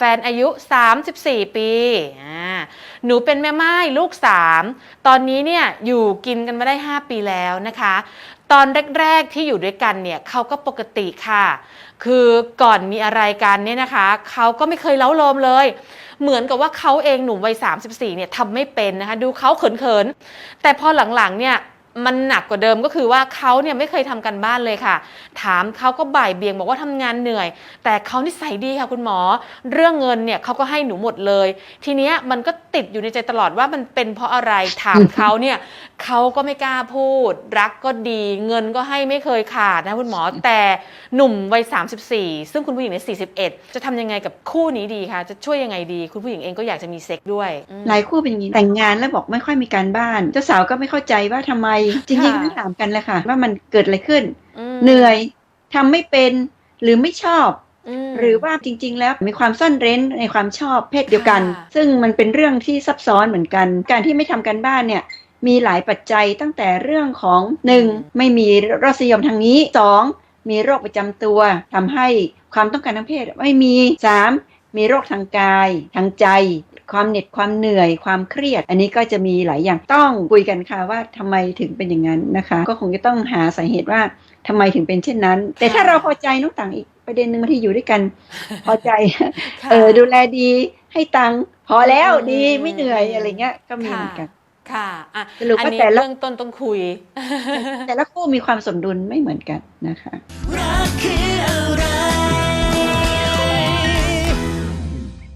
แฟนอายุ 34 ปีอ่าหนูเป็นแม่ไม้ลูก 3 ตอนนี้เนี่ยอยู่กินกันมาได้ 5 ปีแล้วนะคะ ตอนแรกๆที่อยู่ด้วยกันเนี่ยเขาก็ปกติค่ะ คือก่อนมีอะไรกันเนี่ยนะคะเขาก็ไม่เคยเล้าโลมเลย เหมือนกับว่าเขาเองหนุ่มวัย 34 เนี่ยทำไม่เป็นนะคะ ดูเขาเขินๆ แต่พอหลังๆ เนี่ย มันหนักกว่าเดิมก็คือว่าเขาเนี่ยไม่เคยทำกันบ้านเลยค่ะ ถามเขาก็บ่ายเบี่ยงบอกว่าทำงานเหนื่อย แต่เขานิสัยดีค่ะคุณหมอ เรื่องเงินเนี่ยเขาก็ให้หนูหมดเลย ทีเนี้ยมันก็ติดอยู่ในใจตลอดว่ามันเป็นเพราะอะไรถามเขาเนี่ยเขาก็ไม่กล้าพูด รักก็ดี เงินก็ให้ไม่เคยขาดนะคุณหมอ แต่หนุ่มวัย34 ซึ่งคุณผู้หญิงในย41 จะทำยังไงกับคู่นี้ดีคะจะช่วยยังไงดี คุณผู้หญิงเองก็อยากจะมีเซ็กด้วย หลายคู่เป็นอย่างนี้แต่งงานแล้วบอกไม่ค่อยมีการบ้านเจ้าสาวก็ไม่เข้าใจว่าทำไมจริงค่ะๆต้องถามกันแหละค่ะ ว่ามันเกิดอะไรขึ้นมเหนื่อยทำไม่เป็นหรือไม่ชอบมหรือว่าจริง ๆ แล้วมีความซ่อนเร้นในความชอบเพศเดียวกันค่ะซึ่งมันเป็นเรื่องที่ซับซ้อนเหมือนกัน การที่ไม่ทำการบ้านเนี่ยมีหลายปัจจัยตั้งแต่เรื่องของหนึ่งไม่มีรสนิยมทางนี้สองมีโรคประจำตัวทำให้ความต้องการทางเพศไม่มีสามมีโรคทางกาย ทางใจ ความเหน็ดความเหนื่อยความเครียด อันนี้ก็จะมีหลายอย่างต้องคุยกันค่ะว่าทำไมถึงเป็นอย่างนั้นนะคะ ก็คงจะต้องหาสาเหตุว่าทำไมถึงเป็นเช่นนั้น แต่ถ้าเราพอใจน้องต่างอีกประเด็นหนึ่งบางทีอยู่ด้วยกัน พอใจค่ะเออดูแลดีให้ตังค์พอแล้วอืมดีไม่เหนื่อยอะไรเงี้ยก็มีค่ะเหมือนกันค่ะอะสรุปอันว่านี้แต่ละเบื้องต้นต้องคุย แต่ละคู่มีความสมดุลไม่เหมือนกันนะคะรักคืออะไร